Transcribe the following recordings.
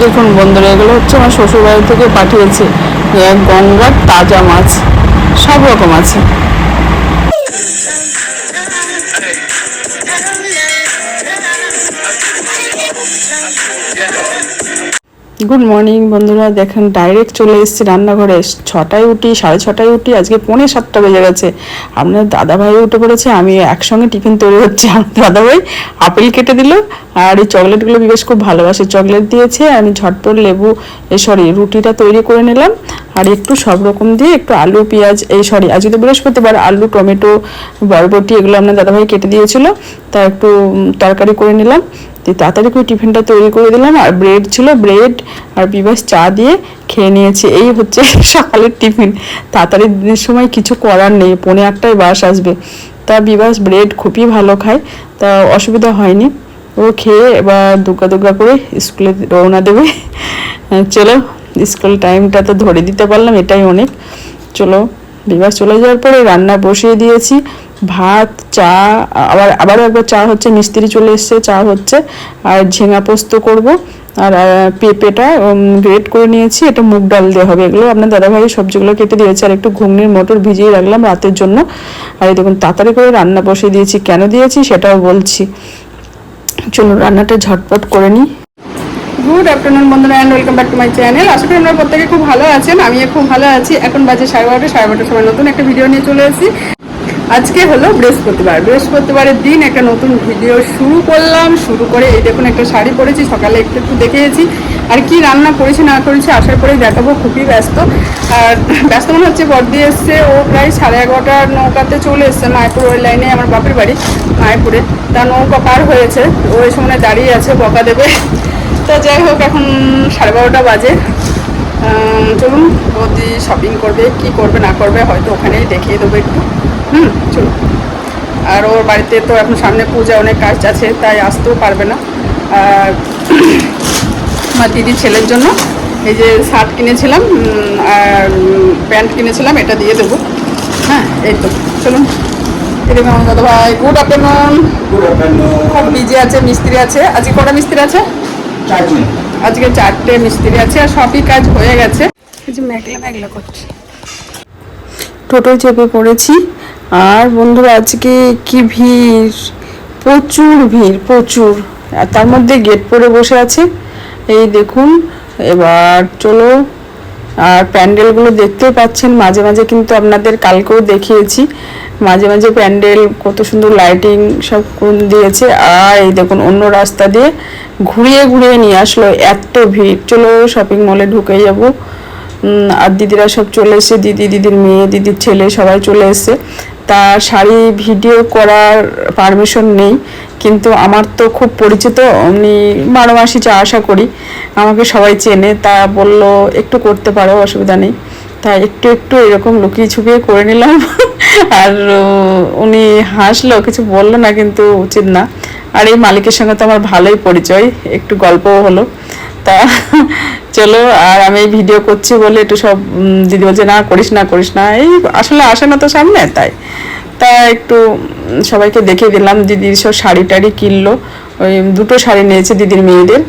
দেখুন বন্ধুরা এগুলো হচ্ছে আমার শ্বশুরবাড়ি থেকে পাঠিয়েছে গঙ্গার তাজা মাছ সব রকম আছে গুড মর্নিং বন্ধুরা। দেখেন ডাইরেক্ট চলে এসেছি রান্নাঘরে। ছটায় উঠি, সাড়ে ছটায় উঠি, আজকে পৌনে সাতটা বেজে গেছে। আপনার দাদাভাই উঠে পড়েছে, আমি একসঙ্গে টিফিন তৈরি হচ্ছে দাদাভাই আপেল কেটে দিল, আর এই চকলেটগুলো বিবেশ খুব ভালোবাসে। চকলেট দিয়েছে, আমি ঝটপট লেবু সরি রুটিটা তৈরি করে নিলাম। আর একটু সব রকম দিয়ে একটু আলু, পেঁয়াজ এই সরি আজকে তো বৃহস্পতিবার, আলু, টমেটো, বরবটি, এগুলো আপনার দাদাভাই কেটে দিয়েছিল। তা একটু তরকারি করে নিলাম। দিয়ে তাড়াতাড়ি করে টিফিনটা তৈরি করে দিলাম, আর ব্রেড ছিল ব্রেড আর বিবাস চা দিয়ে খেয়ে নিয়েছি। এই হচ্ছে সকালের টিফিন। তাড়াতাড়ি দিনের সময় কিছু করার নেই, পৌনে আটটায় বাস আসবে। তা বিবাস ব্রেড খুবই ভালো খায়, তা অসুবিধা হয়নি। ও খেয়ে এবার দুগ্গা দুগ্গা করে স্কুলে রওনা দেবে। চলো, স্কুল টাইমটা তো ধরে দিতে পারলাম, এটাই অনেক। চলো বিবাহ চলে যাওয়ার পরে রান্না বসিয়ে দিয়েছি। ভাত, চা, আবার, আবারও একবার চা হচ্ছে, মিস্ত্রি চলে এসছে, চা হচ্ছে, আর ঝিঙা পোস্ত করব, আর পেঁপেটা গ্রেট করে নিয়েছি, এটা মুগ ডাল দিয়ে হবে, এগুলো আপনার দাদাভাই সবজিগুলো কেটে দিয়েছে, আর একটু ঘুগনির মটর ভিজিয়ে রাখলাম রাতের জন্য, আর দেখুন তাড়াতাড়ি করে রান্না বসিয়ে দিয়েছি, কেন দিয়েছি সেটাও বলছি। চলুন রান্নাটা ঝটপট করে নিই। গুড আফটারনুন বন্ধুরা and welcome back to my channel আশা করি আপনারা প্রত্যেকে খুব ভালো আছেন, আমিও খুব ভালো আছি। এখন বাজে সাড়ে বারোটা, সাড়ে বারোটার সময় নতুন একটা ভিডিও নিয়ে চলে এসেছি। আজকে হলো বৃহস্পতিবার। বৃহস্পতিবারের দিন একটা নতুন ভিডিও শুরু করলাম। শুরু করে এই দেখুন একটা শাড়ি পরেছি, সকালে একটু একটু দেখেছি আর কি রান্না করেছি, না করেছি আসার পরেই দেখাবো, খুবই ব্যস্ত। আর ব্যস্ত মনে হচ্ছে বর্দি এসছে, ও প্রায় সাড়ে এগারোটার নৌকাতে চলে এসছে মায়াপুর ওই লাইনে আমার বাপের বাড়ি মায়াপুরে। তা নৌকা পার হয়েছে, ও এই সময় দাঁড়িয়ে আছে, বকা দেবে। তো যাই হোক, এখন সাড়ে বারোটা বাজে। চলুন বৌদি শপিং করবে, কি করবে, না করবে, হয়তো ওখানেই দেখিয়ে দেবো একটু। হুম চলুন আর ওর বাড়িতে তো এখন সামনে পূজা অনেক কাজ আছে তাই আসতেও পারবে না। আর আমার দিদির ছেলের জন্য এই যে শার্ট কিনেছিলাম আর প্যান্ট কিনেছিলাম এটা দিয়ে দেবো। হ্যাঁ এই তো চলুন। এরকম আমার দাদা ভাই গুড আফটারনুন. খুব বিজি আছে মিস্ত্রি আছে। আজকে কটা মিস্ত্রি আছে? আজকে চারটে মিস্ত্রি আছে আর সবই কাজ হয়ে গেছে। কিছু মেঘলা মেঘলা করছে। টোটোয় চেপে পড়েছি। আর বন্ধুরা, আজকে কি ভিড়? প্রচুর ভিড়, প্রচুর। আর তার মধ্যে গেট পরে বসে আছে। এই দেখুন, এবার চলো। আর প্যান্ডেলগুলো দেখতেও পাচ্ছেন। মাঝে মাঝে কিন্তু আপনাদের কালকেও দেখিয়েছি। মাঝে মাঝে প্যান্ডেল কত সুন্দর লাইটিং সব দিয়েছে। আর এই দেখুন, অন্য রাস্তা দিয়ে ঘুরিয়ে ঘুরিয়ে নিয়ে আসলো। এত ভিড়। চলো শপিং মলে ঢুকে যাব। আর দিদিরা সব চলে এসে দিদি, দিদির মেয়ে, দিদির ছেলে সবাই চলে এসে তা শাড়ি ভিডিও করার পারমিশন নেই। কিন্তু আমার তো খুব পরিচিত উনি বারো মাসই চা আশা করি, আমাকে সবাই চেনে, তা বলল, একটু করতে পারো, অসুবিধা নেই। তা একটু একটু এরকম লুকিয়ে ছুপিয়ে করে নিলাম। আর উনি হাসলো, কিছু বলল না, কিন্তু উচিত না। আর এই মালিকের সঙ্গে তো আমার ভালোই পরিচয়, একটু গল্পও হলো। তা চলো, আর আমি ভিডিও করছি বলে একটু সব দিদি বলছে, না, করিস না করিস না। এই আসলে আসে না তো সামনে, তাই। তা একটু সবাইকে দেখে দিলাম, দিদির সব শাড়ি টাড়ি কিনলো। ওই দুটো শাড়ি নিয়েছে দিদির মেয়েদের।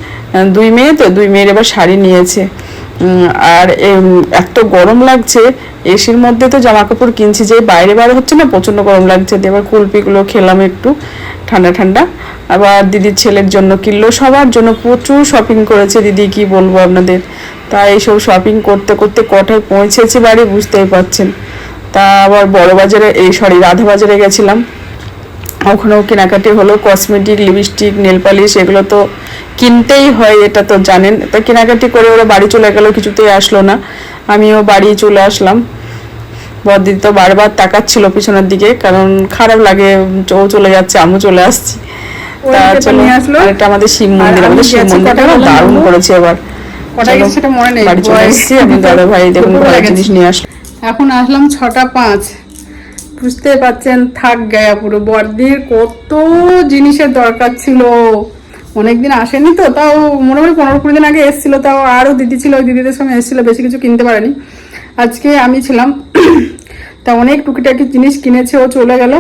দুই মেয়ে তো, দুই মেয়ের এবার শাড়ি নিয়েছে। আর এত গরম লাগছে এসির মধ্যে তো জামা কাপড় কিনছি, যে বাইরে বাইরে হচ্ছে না প্রচণ্ড গরম লাগছে। দিয়ে এবার কুলপিগুলো খেলাম একটু, ঠান্ডা ঠান্ডা। আবার দিদির ছেলের জন্য কিনলো, সবার জন্য প্রচুর শপিং করেছে দিদি, কি বলব আপনাদের। তা এইসব শপিং করতে করতে কটায় পৌঁছেছি বাড়ি বুঝতেই পারছেন। তা আবার বড় বাজারে, এই সরি রাধা বাজারে গেছিলাম। ওখানেও কেনাকাটি হলো কসমেটিক লিপস্টিক নেল পালিশ এগুলো তো কিনতেই হয়, এটা তো জানেন। তা কেনাকাটি করে ওরা বাড়ি চলে গেলো, কিছুতেই আসলো না। আমিও বাড়ি চলে আসলাম। বদিদি তো বারবার তাকাচ্ছিল পিছনের দিকে কারণ খারাপ লাগে ও চলে যাচ্ছে আমিও চলে আসছি। তা ওইদিকে নিয়ে আসলো। এটা আমাদের শিব মন্দির আমাদের শিব মন্দিরটা দারুণ করেছে এবার। কটা চলো, গেছে সেটা মনে নেই বাড়ি চলে এসেছি আমি দাদা ভাই দেখুন দুপুরবেলা ঘরের গেছি। জিনিস নিয়ে আসলো এখন আসলাম ছটা পাঁচ। বুঝতে পারছেন থাক গায়া পুরো। বর্দির কত জিনিসের দরকার ছিল। অনেকদিন আসেনি তো তাও মোটামুটি পনেরো কুড়ি দিন আগে এসেছিল তাও আরও দিদি ছিল ওই দিদিদের সঙ্গে এসেছিল বেশি কিছু কিনতে পারেনি। আজকে আমি ছিলাম, তা অনেক টুকিটাকি জিনিস কিনেছে, ও চলে গেল।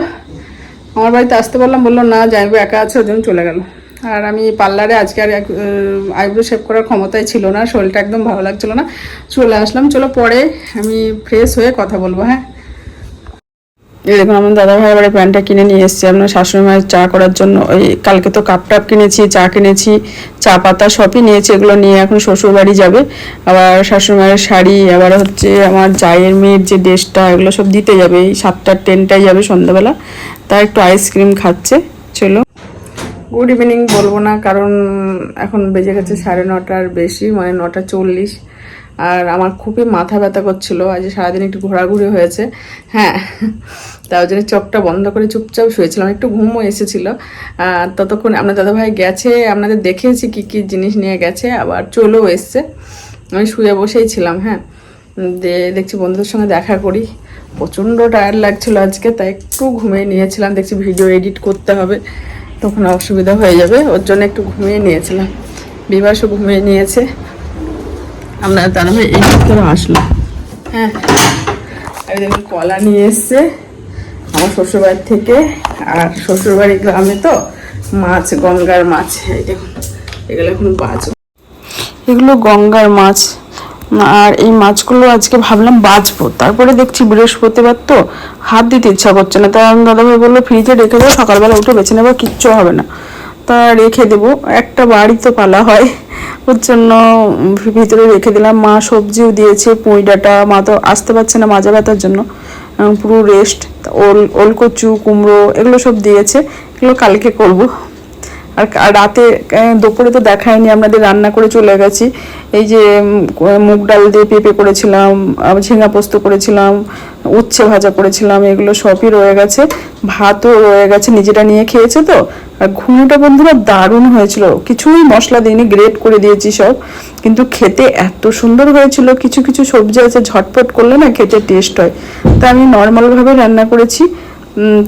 আমার বাড়িতে আসতে বললাম বলল, না যাইবো একা আছে, ওর জন্য চলে গেল। আর আমি পার্লারে আজকে আর আইব্রো শেভ করার ক্ষমতাই ছিল না, শরীরটা একদম ভালো লাগছিল না। চলে আসলাম, চলো পরে আমি ফ্রেশ হয়ে কথা বলব হ্যাঁ? দেখুন, আমার দাদা ভাই এবারে প্যান্টটা কিনে নিয়ে এসেছি। আপনার শাশুড়ি মায়ের চা করার জন্য ওই কালকে তো কাপ টাপ কিনেছি, চা কিনেছি, চা পাতা সবই নিয়েছি। এগুলো নিয়ে এখন শ্বশুর বাড়ি যাবে। আবার শাশুড়ি মায়ের শাড়ি, আবার হচ্ছে আমার জায়ের মেয়ের যে ড্রেসটা, এগুলো সব দিতে যাবে। এই সাতটার ট্রেনটাই যাবে সন্ধ্যাবেলা। তা একটু আইসক্রিম খাচ্ছে। চলো। গুড ইভিনিং বলব না, কারণ এখন বেজে গেছে সাড়ে নটার বেশি মানে নটা চল্লিশ। আর আমার খুবই মাথা ব্যথা করছিল, আজ সারাদিন একটু ঘোরাঘুরি হয়েছে। হ্যাঁ তাও জন্য চোখটা বন্ধ করে চুপচাপ শুয়েছিলাম, একটু ঘুমও এসেছিল। ততক্ষণ আপনার দাদাভাই গেছে, আপনাদের দেখেছি কি কি জিনিস নিয়ে গেছে, আবার চলেও এসছে। আমি শুয়ে বসেই ছিলাম হ্যাঁ। দেখছি বন্ধুদের সঙ্গে দেখা করি। প্রচণ্ড টায়ার লাগছিল আজকে, তাই একটু ঘুমিয়ে নিয়েছিলাম, দেখছি ভিডিও এডিট করতে হবে। তখন অসুবিধা হয়ে যাবে, ওর জন্য একটু ঘুমিয়ে নিয়েছিলাম। বিবাসও ঘুমিয়ে নিয়েছে। দাদা ভাই এই করে আসলো হ্যাঁ। আমি কলা নিয়ে এসছে আমার শ্বশুরবাড়ি থেকে। আর শ্বশুরবাড়ি গ্রামে তো মাছ, গঙ্গার মাছ। এই এগুলো এখন বাজবো এগুলো গঙ্গার মাছ। আর এই মাছগুলো আজকে ভাবলাম বাঁচবো তারপরে দেখছি বৃহস্পতিবার তো হাত দিতে ইচ্ছা করছে না। তাই আমি দাদাভাই বলল, ফ্রিজে রেখে দেবো সকালবেলা উঠে বেছে নেব, কিচ্ছু হবে না। তা রেখে দেবো। একটা বাড়ি তো পালা হয়। ওর জন্য ভিতরে রেখে দিলাম। মা সবজিও দিয়েছে, পুঁই ডাঁটা। মা তো আসতে পারছে না মাজা ব্যথার জন্য। পুরো রেস্ট ওল, ওলকচু, কুমড়ো, এগুলো সব দিয়েছে। এগুলো কালকে করব। আর রাতে দুপুরে তো দেখায়নি, আপনাদের রান্না করে চলে গেছি। এই যে মুগ ডাল দিয়ে পেঁপে করেছিলাম ঝিঙা পোস্ত করেছিলাম, উচ্ছে ভাজা করেছিলাম, এগুলো সবই রয়ে গেছে। ভাতও রয়ে গেছে, নিজেরা নিয়ে খেয়েছে তো? আর ঘুমোটা বন্ধুরা দারুণ হয়েছিল। কিছুই মশলা দিইনি গ্রেট করে দিয়েছি সব। কিন্তু খেতে এত সুন্দর হয়েছিল, কিছু কিছু সবজি আছে ঝটপট করলে না খেতে টেস্ট হয়। তা আমি নর্মালভাবে রান্না করেছি।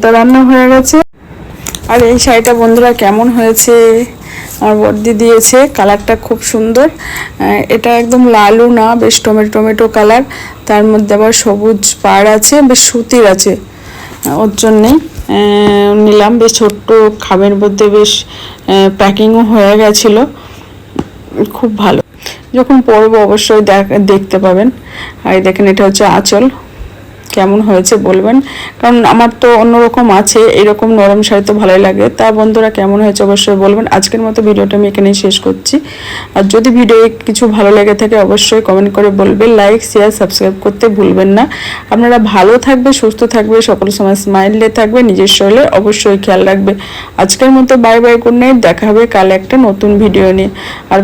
তা রান্না হয়ে গেছে। আর এই শাড়িটা বন্ধুরা কেমন হয়েছে? আমার বর্দি দিয়েছে, কালারটা খুব সুন্দর। এটা একদম লালু না, বেশ টমেটো টমেটো কালার। তার মধ্যে আবার সবুজ পাড় আছে, বেশ সুতির আছে। ওর জন্যেই। আহ, নিলাম বেশ ছোট্ট খামের মধ্যে বেশ প্যাকিংও হয়ে গেছিল। খুব ভালো। যখন পরবো অবশ্যই দেখ- দেখতে পাবেন। আর দেখেন এটা হচ্ছে আঁচল। কেমন হয়েছে বলবেন? কারণ আমার তো অন্যরকম আছে, এরকম নরম শাড়ি তো ভালোই লাগে। তা বন্ধুরা কেমন হয়েছে অবশ্যই বলবেন। আজকের মতো ভিডিওটা আমি এখানেই শেষ করছি। আর যদি ভিডিও কিছু ভালো লেগে থাকে অবশ্যই কমেন্ট করে বলবেন। লাইক শেয়ার সাবস্ক্রাইব করতে ভুলবেন না। আপনারা ভালো থাকবে, সুস্থ থাকবে, সকল সময় স্মাইলে থাকবে, নিজের শরীরে অবশ্যই খেয়াল রাখবে। আজকের মতো বাই বাই নাইট দেখা হবে কাল একটা নতুন ভিডিও নিয়ে। আর